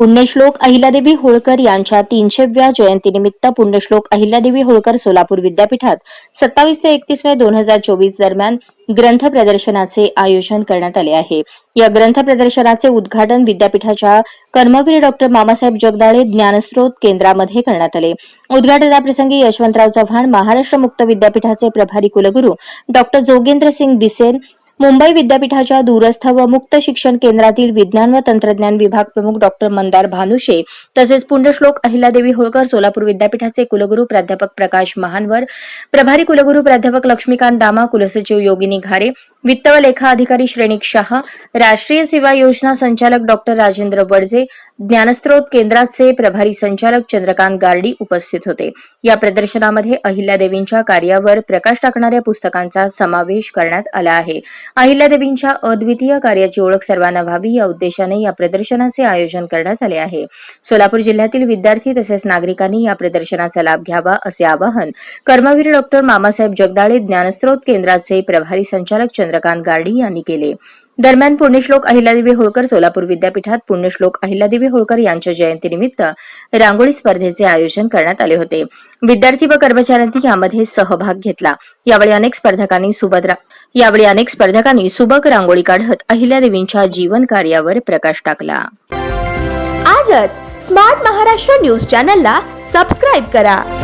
पुण्यश्लोक अहिल्यादेवी होळकर यांच्या तीनशेव्या जयंतीनिमित्त पुण्यश्लोक अहिल्यादेवी होळकर सोलापूर विद्यापीठात सत्तावीस ते एकतीस मे दोन हजार चोवीस दरम्यान ग्रंथ प्रदर्शनाचे आयोजन करण्यात आले आहे. या ग्रंथ प्रदर्शनाचे उद्घाटन विद्यापीठाच्या कर्मवीर डॉक्टर मामासाहेब जगदाळे ज्ञानस्रोत केंद्रामध्ये करण्यात आले. उद्घाटनाप्रसंगी यशवंतराव चव्हाण महाराष्ट्र मुक्त विद्यापीठाचे प्रभारी कुलगुरू डॉक्टर जोगेंद्र सिंग बिसेन मुंबई विद्यापीठाच्या दूरस्थ व मुक्त शिक्षण केंद्रातील विज्ञान व तंत्रज्ञान विभाग प्रमुख डॉक्टर मंदार भानुशे तसेच पुण्यश्लोक अहिल्यादेवी होळकर सोलापूर विद्यापीठाचे कुलगुरू प्राध्यापक प्रकाश महानवर प्रभारी कुलगुरू प्राध्यापक लक्ष्मीकांत दामा कुलसचिव योगिनी घारे वित्त व लेखा अधिकारी श्रेणिक शहा राष्ट्रीय सेवा योजना संचालक डॉक्टर राजेंद्र वडजे ज्ञानस्त्रोत केंद्राचे प्रभारी संचालक चंद्रकांत गार्डी उपस्थित होते. या प्रदर्शनामध्ये अहिल्यादेवींच्या कार्यावर प्रकाश टाकणाऱ्या पुस्तकांचा समावेश करण्यात आला आहे. अहिल्यादेवींच्या अद्वितीय कार्याची ओळख सर्वांना व्हावी या उद्देशाने या प्रदर्शनाचे आयोजन करण्यात आले आहे. सोलापूर जिल्ह्यातील विद्यार्थी तसेच नागरिकांनी या प्रदर्शनाचा लाभ घ्यावा असे आवाहन कर्मवीर डॉक्टर मामासाहेब जगदाळे ज्ञानस्त्रोत केंद्राचे प्रभारी संचालक चंद्र चंद्रकांत गार्डी यांनी केले. दरम्यान पुण्यश्लोक अहिल्यादेवी होळकर सोलापूर विद्यापीठात पुण्यश्लोक अहिल्यादेवी होळकर यांच्या जयंतीनिमित्त रांगोळी स्पर्धेचे आयोजन करण्यात आले होते. विद्यार्थी व कर्मचाऱ्यांनी यामध्ये सहभाग घेतला. यावेळी अनेक स्पर्धकांनी सुभद्रा यावेळी अनेक स्पर्धकांनी सुबक रांगोळी काढत अहिल्यादेवींच्या जीवन कार्यावर प्रकाश टाकला. आजच स्मार्ट महाराष्ट्र न्यूज चॅनलला सबस्क्राईब करा.